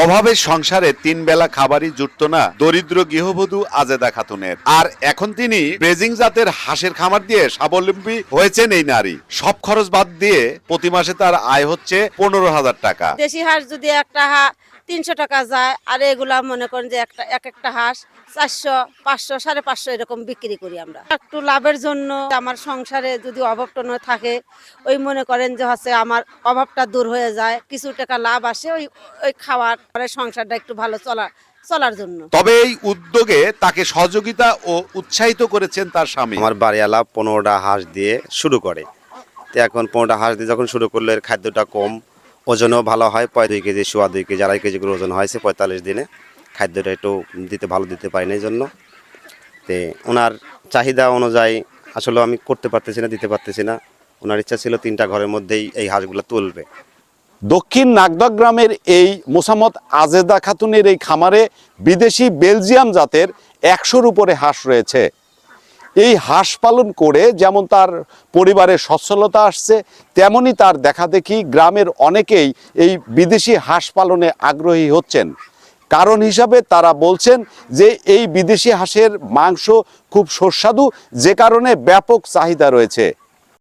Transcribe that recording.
অভাবের সংসারে তিন বেলা খাবারই জুটত না, দরিদ্র গৃহবধূ আজেদা খাতুনের। আর এখন তিনি ব্রেজিং জাতের হাঁসের খামার দিয়ে স্বাবলম্বী হয়েছেন এই নারী। সব খরচ বাদ দিয়ে প্রতি মাসে তার আয় হচ্ছে পনেরো হাজার টাকা। দেশি হাঁস যদি একটা তিনশো টাকা যায়। আর এগুলা মনে করেন যে একটা এক একটা হাঁস চারশো পাঁচশো সাড়ে পাঁচশো এরকম বিক্রি করি আমরা। একটু লাভের জন্য আমার সংসারে যদি অভাবটা না থাকে ওই মনে করেন যে হচ্ছে আমার অভাবটা দূর হয়ে যায় কিছু টাকা লাভ আসে ওই ওই খাওয়ার পরে সংসারটা একটু ভালো চলা চলার জন্য। তবে এই উদ্যোগে তাকে সহযোগিতা ও উৎসাহিত করেছেন তার স্বামী। আমার বাড়িওয়ালা পনেরোটা হাঁস দিয়ে শুরু করে। তো এখন পনেরোটা হাঁস দিয়ে যখন শুরু করল এর খাদ্যটা কম। ওজনও ভালো হয়, পয় দুই কেজি, সোয়া দুই কেজি, আড়াই কেজি করে ওজন হয়েছে পঁয়তাল্লিশ দিনে। খাদ্যটা একটু দিতে ভালো দিতে পারি না এই জন্য। তে ওনার চাহিদা অনুযায়ী আসলে আমি করতে পারতেছি না, দিতে পারতেছি না। ওনার ইচ্ছা ছিল তিনটা ঘরের মধ্যেই এই হাঁসগুলো তুলবে। দক্ষিণ নাগদা গ্রামের এই মোসামত আজেদা খাতুনের এই খামারে বিদেশি বেলজিয়াম জাতের একশোর উপরে হাঁস রয়েছে। এই হাঁস পালন করে যেমন তার পরিবারের সচ্ছলতা আসছে, তেমনি তার দেখা দেখি গ্রামের অনেকেই এই বিদেশি হাঁস পালনে আগ্রহী হচ্ছেন। কারণ হিসাবে তারা বলছেন যে এই বিদেশি হাঁসের মাংস খুব সুস্বাদু, যে কারণে ব্যাপক চাহিদা রয়েছে।